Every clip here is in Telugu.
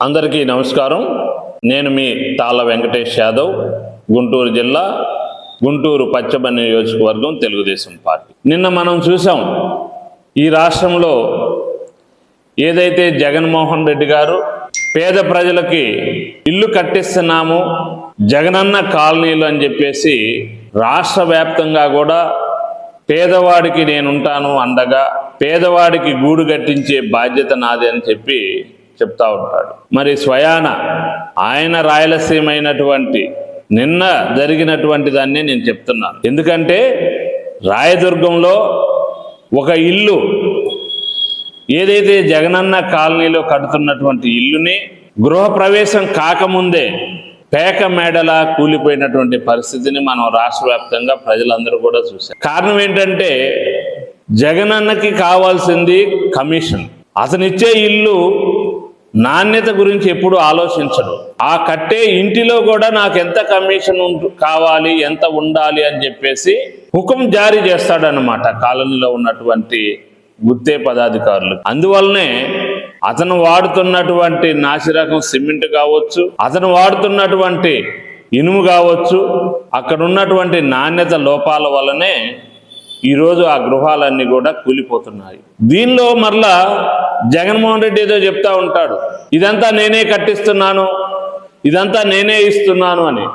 అందరికీ నమస్కారం. నేను మీ తాళ్ళ వెంకటేష్ యాదవ్ గుంటూరు జిల్లా గుంటూరు పశ్చిమ నియోజకవర్గం తెలుగుదేశం పార్టీ. నిన్న మనం చూసాం ఈ రాష్ట్రంలో ఏదైతే జగన్మోహన్ రెడ్డి గారు పేద ప్రజలకి ఇల్లు కట్టిస్తున్నాము జగనన్న కాలనీలు అని చెప్పేసి రాష్ట్ర వ్యాప్తంగా కూడా పేదవాడికి నేనుంటాను అండగా పేదవాడికి గూడు కట్టించే బాధ్యత నాది అని చెప్పి చెప్తా ఉంటాడు. మరి స్వయాన ఆయన రాయలసీమ అయినటువంటి నిన్న జరిగినటువంటి దాన్ని నేను చెప్తున్నాను. ఎందుకంటే రాయదుర్గంలో ఒక ఇల్లు ఏదైతే జగనన్న కాలనీలో కడుతున్నటువంటి ఇల్లుని గృహప్రవేశం కాకముందే పేక మేడలా కూలిపోయినటువంటి పరిస్థితిని మనం రాష్ట్ర వ్యాప్తంగా ప్రజలందరూ కూడా చూశారు కారణం ఏంటంటే జగనన్నకి కావాల్సింది కమిషన్. అతనిచ్చే ఇల్లు నాణ్యత గురించి ఎప్పుడు ఆలోచించడు ఆ కట్టే ఇంటిలో కూడా నాకు ఎంత కమిషన్ కావాలి ఎంత ఉండాలి అని చెప్పేసి హుకం జారీ చేస్తాడనమాట కాలనీలో ఉన్నటువంటి గుత్తే పదాధికారులు. అందువల్లనే అతను వాడుతున్నటువంటి నాసిరకం సిమెంట్ కావచ్చు అతను వాడుతున్నటువంటి ఇనుము కావచ్చు అక్కడ ఉన్నటువంటి నాణ్యత లోపాల వల్లనే ఈరోజు ఆ గృహాలన్నీ కూడా కూలిపోతున్నాయి. దీనిలో మరలా జగన్మోహన్ రెడ్డి ఏదో చెప్తా ఉంటాడు ఇదంతా నేనే కట్టిస్తున్నాను ఇదంతా నేనే ఇస్తున్నాను అని.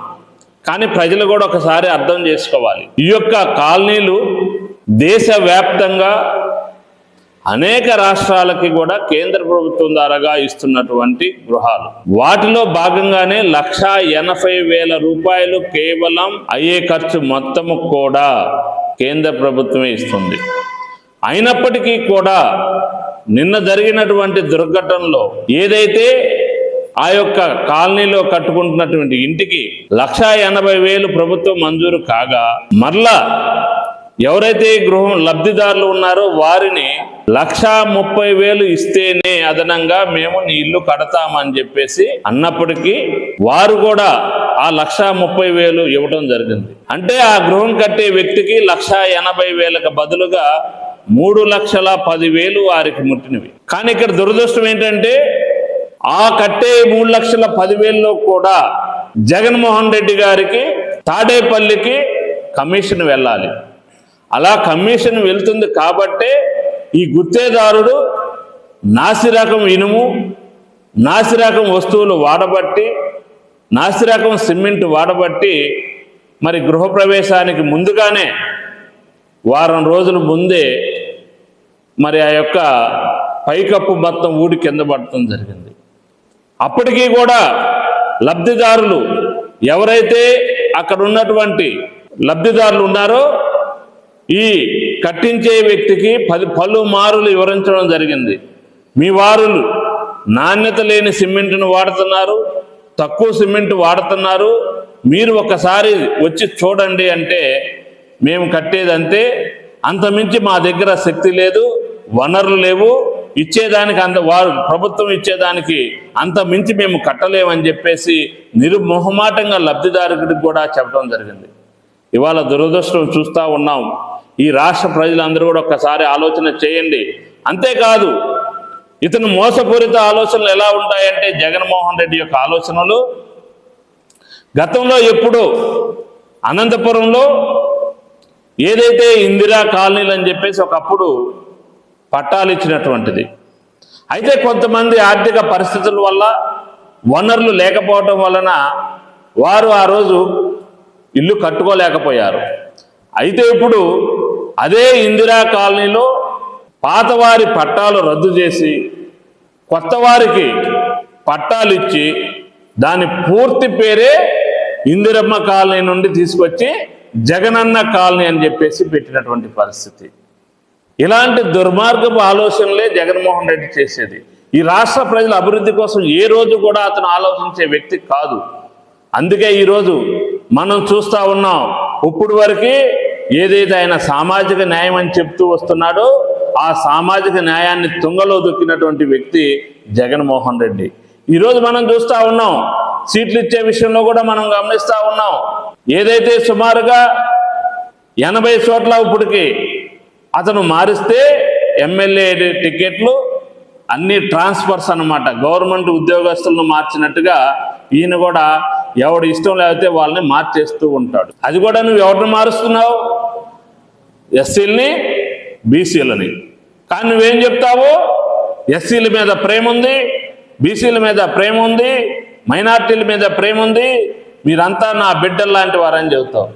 కానీ ప్రజలు కూడా ఒకసారి అర్థం చేసుకోవాలి. ఈ యొక్క కాలనీలు దేశవ్యాప్తంగా అనేక రాష్ట్రాలకి కూడా కేంద్ర ప్రభుత్వం ద్వారాగా ఇస్తున్నటువంటి గృహాలు. వాటిలో భాగంగానే లక్షా ఎనభై వేల రూపాయలు కేవలం అయ్యే ఖర్చు మొత్తము కూడా కేంద్ర ప్రభుత్వమే ఇస్తుంది. అయినప్పటికీ కూడా నిన్న జరిగినటువంటి దుర్ఘటనలో ఏదైతే ఆ యొక్క కాలనీలో కట్టుకుంటున్నటువంటి ఇంటికి లక్షా ఎనభై వేలు ప్రభుత్వం మంజూరు కాగా మరలా ఎవరైతే ఈ గృహం లబ్ధిదారులు ఉన్నారో వారిని లక్షా ముప్పై వేలు ఇస్తేనే అదనంగా మేము నీ ఇల్లు కడతామని చెప్పేసి అన్నప్పటికీ వారు కూడా ఆ లక్షా ముప్పై వేలు ఇవ్వడం జరిగింది. అంటే ఆ గృహం కట్టే వ్యక్తికి లక్షా ఎనభై వేలకు బదులుగా మూడు లక్షల పదివేలు వారికి ముట్టినవి. కానీ ఇక్కడ దురదృష్టం ఏంటంటే ఆ కట్టే మూడు లక్షల పదివేల్లో కూడా జగన్మోహన్ రెడ్డి గారికి తాడేపల్లికి కమిషన్ వెళ్ళాలి. అలా కమిషన్ వెళ్తుంది కాబట్టే ఈ గుత్తేదారుడు నాసిరకం ఇనుము నాసిరకం వస్తువులు వాడబట్టి నాసిరకం సిమెంట్ వాడబట్టి మరి గృహప్రవేశానికి ముందుగానే వారం రోజుల ముందే మరి ఆ యొక్క పైకప్పు మొత్తం ఊడి కింద పడటం జరిగింది. అప్పటికీ కూడా లబ్ధిదారులు ఎవరైతే అక్కడ ఉన్నటువంటి లబ్ధిదారులు ఉన్నారో ఈ కట్టించే వ్యక్తికి పది పలుమారులు వివరించడం జరిగింది. మీ వారులు నాణ్యత లేని సిమెంట్ను వాడుతున్నారు తక్కువ సిమెంట్ వాడుతున్నారు. మీరు ఒకసారి వచ్చి చూడండి అంటే మేము కట్టేదంతే అంతమించి మా దగ్గర శక్తి లేదు వనరులు లేవు. ఇచ్చేదానికి అంత వారు ప్రభుత్వం ఇచ్చేదానికి అంత మించి మేము కట్టలేమని చెప్పేసి నిరుమొహమాటంగా లబ్ధిదారుడికి కూడా చెప్పడం జరిగింది. ఇవాళ దురదృష్టం చూస్తూ ఉన్నాం. ఈ రాష్ట్ర ప్రజలందరూ కూడా ఒక్కసారి ఆలోచన చేయండి. అంతేకాదు ఇతను మోసపూరిత ఆలోచనలు ఎలా ఉంటాయంటే జగన్మోహన్ రెడ్డి యొక్క ఆలోచనలు. గతంలో ఎప్పుడు అనంతపురంలో ఏదైతే ఇందిరా కాలనీలు అని చెప్పేసి ఒకప్పుడు పట్టాలు ఇచ్చినటువంటిది. అయితే కొంతమంది ఆర్థిక పరిస్థితుల వల్ల వనరులు లేకపోవటం వలన వారు ఆ రోజు ఇల్లు కట్టుకోలేకపోయారు. అయితే ఇప్పుడు అదే ఇందిరా కాలనీలో పాతవారి పట్టాలు రద్దు చేసి కొత్త వారికి పట్టాలు ఇచ్చి దాని పూర్తి పేరే ఇందిరమ్మ కాలనీ నుండి తీసుకొచ్చి జగనన్న కాలనీ అని చెప్పేసి పెట్టినటువంటి పరిస్థితి. ఇలాంటి దుర్మార్గపు ఆలోచనలే జగన్మోహన్ రెడ్డి చేసేది. ఈ రాష్ట్ర ప్రజల అభివృద్ధి కోసం ఏ రోజు కూడా అతను ఆలోచించే వ్యక్తి కాదు. అందుకే ఈరోజు మనం చూస్తూ ఉన్నాం. ఇప్పుడు వరకు ఏదైతే ఆయన సామాజిక న్యాయం అని చెప్తూ వస్తున్నాడో ఆ సామాజిక న్యాయాన్ని తుంగలో దొక్కినటువంటి వ్యక్తి జగన్మోహన్ రెడ్డి. ఈరోజు మనం చూస్తూ ఉన్నాం. సీట్లు ఇచ్చే విషయంలో కూడా మనం గమనిస్తూ ఉన్నాం. ఏదైతే సుమారుగా ఎనభై చోట్ల ఇప్పటికి అతను మారిస్తే ఎమ్మెల్యే టికెట్లు అన్ని ట్రాన్స్ఫర్స్ అన్నమాట. గవర్నమెంట్ ఉద్యోగస్తులను మార్చినట్టుగా ఈయన కూడా ఎవడు ఇష్టం లేకపోతే వాళ్ళని మార్చేస్తూ ఉంటాడు. అది కూడా నువ్వు ఎవరిని మారుస్తున్నావు? ఎస్సీలని బీసీలని. కానీ నువ్వేం చెప్తావు? ఎస్సీల మీద ప్రేమ ఉంది బీసీల మీద ప్రేమ ఉంది మైనార్టీల మీద ప్రేమ ఉంది మీరంతా నా బిడ్డలు లాంటి వారని చెబుతావు.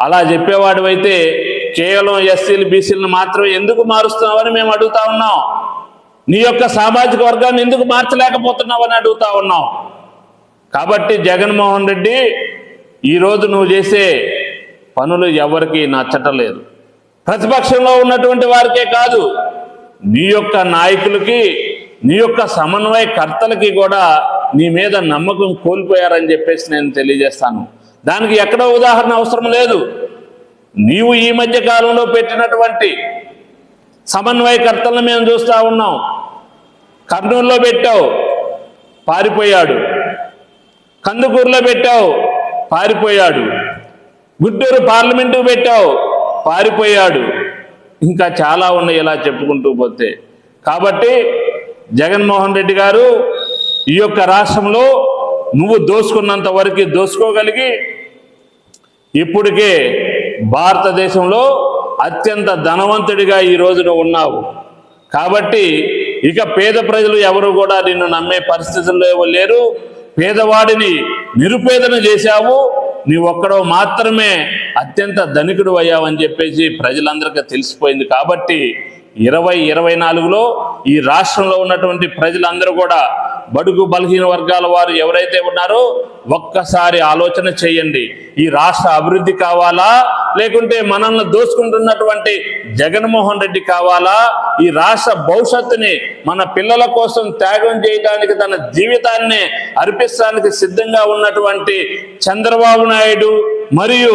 అలా చెప్పేవాడివైతే కేవలం ఎస్సీలు బీసీలను మాత్రమే ఎందుకు మారుస్తున్నావని మేము అడుగుతా ఉన్నాం. నీ యొక్క సామాజిక వర్గాన్ని ఎందుకు మార్చలేకపోతున్నావని అడుగుతా ఉన్నాం. కాబట్టి జగన్మోహన్ రెడ్డి ఈరోజు నువ్వు చేసే పనులు ఎవరికి నచ్చటలేదు. ప్రతిపక్షంలో ఉన్నటువంటి వారికే కాదు నీ యొక్క నాయకులకి నీ యొక్క సమన్వయకర్తలకి కూడా నీ మీద నమ్మకం కోల్పోయారని చెప్పేసి నేను తెలియజేస్తాను. దానికి ఎక్కడో ఉదాహరణ అవసరం లేదు. నీవు ఈ మధ్య కాలంలో పెట్టినటువంటి సమన్వయకర్తలను మేము చూస్తూ ఉన్నాం. కర్నూలులో పెట్టావు పారిపోయాడు. కందుకూరులో పెట్టావు పారిపోయాడు. గుంటూరు పార్లమెంటు పెట్టావు పారిపోయాడు. ఇంకా చాలా ఉన్నాయి ఇలా చెప్పుకుంటూ పోతే. కాబట్టి జగన్మోహన్ రెడ్డి గారు ఈ యొక్క రాష్ట్రంలో నువ్వు దోసుకున్నంత వరకు దోసుకోగలిగి ఇప్పటికే భారతదేశంలో అత్యంత ధనవంతుడిగా ఈ నువ్వు ఉన్నావు. కాబట్టి ఇక పేద ప్రజలు ఎవరు కూడా నిన్ను నమ్మే పరిస్థితుల్లో లేరు. పేదవాడిని నిరుపేదన చేశావు నీ ఒక్కడో మాత్రమే అత్యంత ధనికుడు అయ్యావని చెప్పేసి ప్రజలందరికీ తెలిసిపోయింది కాబట్టి ఇరవై ఇరవై నాలుగులో ఈ రాష్ట్రంలో ఉన్నటువంటి ప్రజలందరూ కూడా బడుగు బలహీన వర్గాల వారు ఎవరైతే ఉన్నారో ఒక్కసారి ఆలోచన చేయండి. ఈ రాష్ట్ర అభివృద్ధి కావాలా? లేకుంటే మనల్ని దోసుకుంటున్నటువంటి జగన్మోహన్ రెడ్డి కావాలా? ఈ రాష్ట్ర భవిష్యత్తుని మన పిల్లల కోసం త్యాగం చేయడానికి తన జీవితాన్ని అర్పించడానికి సిద్ధంగా ఉన్నటువంటి చంద్రబాబు నాయుడు మరియు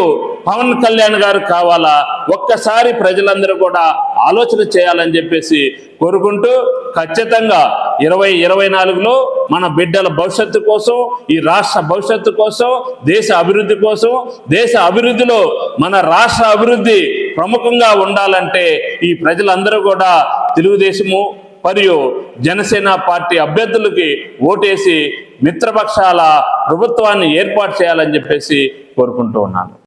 పవన్ కళ్యాణ్ గారు కావాలా? ఒక్కసారి ప్రజలందరూ కూడా ఆలోచన చేయాలని చెప్పేసి కోరుకుంటూ ఖచ్చితంగా ఇరవై ఇరవై నాలుగులో మన బిడ్డల భవిష్యత్తు కోసం ఈ రాష్ట్ర భవిష్యత్తు కోసం దేశ అభివృద్ధి కోసం దేశ అభివృద్ధిలో మన రాష్ట్ర అభివృద్ధి ప్రముఖంగా ఉండాలంటే ఈ ప్రజలందరూ కూడా తెలుగుదేశము మరియు జనసేన పార్టీ అభ్యర్థులకి ఓటేసి మిత్రపక్షాల ప్రభుత్వాన్ని ఏర్పాటు చేయాలని చెప్పేసి కోరుకుంటూ ఉన్నాను.